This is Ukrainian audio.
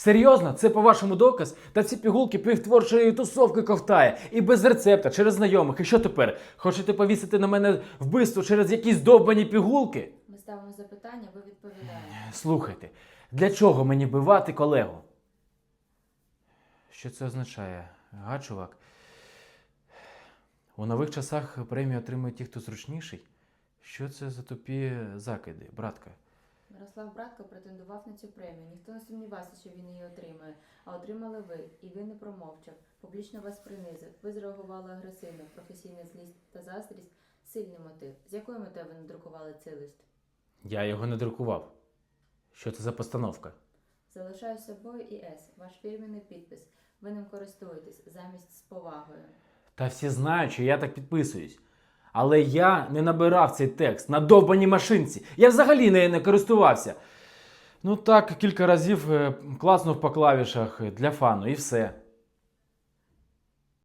Серйозно, це по-вашому доказ? Та ці пігулки півтворчої тусовки ковтає. І без рецепта, через знайомих. І що тепер? Хочете повісити на мене вбивство через якісь довбані пігулки? Ми ставимо запитання, ви відповідаєте. Слухайте, для чого мені бивати колегу? Що це означає? Га, чувак? У нових часах премію отримують ті, хто зручніший. Що це за тупі закиди, братка? Мирослав Братко претендував на цю премію. Ніхто не сумнівався, що він її отримає. А отримали ви, і ви не промовчав. Публічно вас принизив. Ви зреагували агресивно, професійна злість та заздрість сильний мотив. З якою метою ви надрукували цей лист? Я його не друкував. Що це за постановка? Залишаю з собою і С, ваш фірменний підпис. Ви ним користуєтесь замість з повагою. Та всі знають, що я так підписуюсь. Але я не набирав цей текст на довбаній машинці. Я взагалі нею не користувався. Ну так, кілька разів класно по клавішах е, для фану і все.